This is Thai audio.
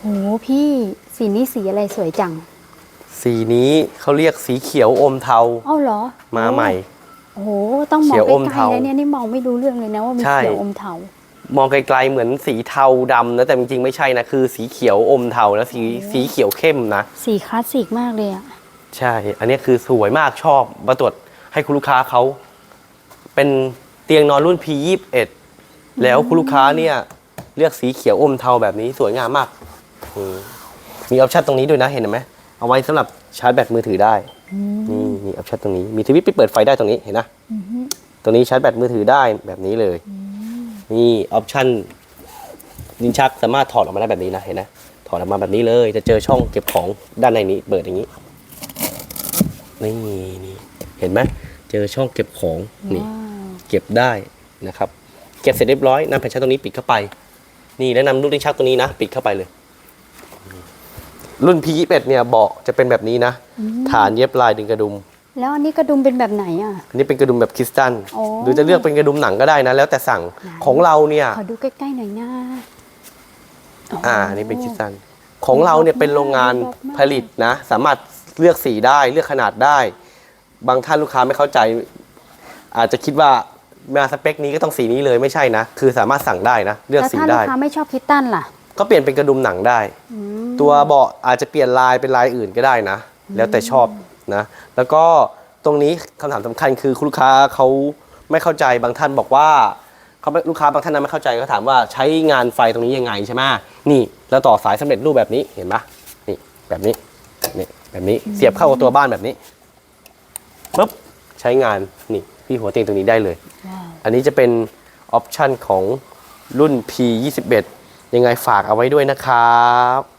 โหพี่สีนี้สีอะไรสวยจัง สีนี้เขาเรียกสีเขียวอมเทาเอ้าเหรอมาใหม่ โอ้โหต้องมองเขียวอมใกล้เทาๆแล้วเนี่ยนี่มองไม่รู้เรื่องเลยนะว่ามีใช่เขียวอมเทา มองไกลๆเหมือนสีเทาดำนะแต่จริงๆไม่ใช่นะคือสีเขียวอมเทานะสีสีเขียวเข้มนะ สีคลาสสิกมากเลยอะใช่ อันนี้คือสวยมากชอบมาตรวจให้คุณลูกค้าเขา เป็นเตียงนอนรุ่น P21 แล้วคุณลูกค้าเนี่ย เลือกสีเขียวอมเทาแบบนี้สวยงามมาก อืมมีออปชั่นตรงนี้ด้วยนะเห็นไหมเอาไว้สำหรับชาร์จแบตมือถือได้นี่มีออปชั่นตรงนี้มีทวิตไปเปิดไฟได้ตรงนี้เห็นนะตรงนี้ชาร์จแบตมือถือได้แบบนี้เลยนี่ออปชั่นดินชักสามารถถอดออกมาได้แบบนี้นะเห็นนะถอดออกมาแบบนี้เลย จะเจอช่องเก็บของด้านในนี้ เปิดอย่างนี้นี่นี่เห็นไหมเจอช่องเก็บของนี่ว้าวเก็บได้นะครับ เก็บเสร็จเรียบร้อยนำแผ่นชักตรงนี้ปิดเข้าไป นี่แล้วนำลูกลิ้นชักตัวนี้นะ ปิดเข้าไปเลย รุ่น P21 เนี่ยเบาะจะเป็นแบบนี้นะ ฐานเย็บลายดึงกระดุม แล้วอันนี้กระดุมเป็นแบบไหนอะ อันนี้เป็นกระดุมแบบคริสตัลอ๋อหรือจะเลือกเป็นกระดุมหนังก็ได้นะ แล้วแต่สั่งไหนของเราเนี่ยขอดูใกล้ๆหน่อยนะอ่าอันนี่เป็นคริสตัลของเราเนี่ยเป็นโรงงานผลิตนะ สามารถเลือกสีได้เลือกขนาดได้ บางท่านลูกค้าไม่เข้าใจ อาจจะคิดว่ามาสเปคนี้ก็ต้องสีนี้เลยไม่ใช่นะ คือสามารถสั่งได้นะ เลือกแล้วสีถ้าลูได้กค้าไม่ชอบคิตตันล่ะ ก็เปลี่ยนเป็นกระดุมหนังได้อืมตัวเบาะอาจจะเปลี่ยนลายเป็นลายอื่นก็ได้นะ แล้วแต่ชอบนะ แล้วก็ตรงนี้คำถามสำคัญคือคุณลูกค้าเขาไม่เข้าใจบางท่านบอกว่าเขาไม่ลูกค้าบางท่านนะไม่เข้าใจก็ถามว่าใช้งานไฟตรงนี้ยังไงใช่ไหมนี่แล้วต่อสายสำเร็จรูปแบบนี้เห็นปะนี่แบบนี้นี่แบบนี้เสียบเข้ากับตัวบ้านแบบนี้ปุ๊บใช้งานนี่ที่หัวเตียงตรงนี้ได้เลยว้าวอันนี้จะเป็นออปชันของรุ่น P21 ยังไงฝากเอาไว้ด้วยนะครับ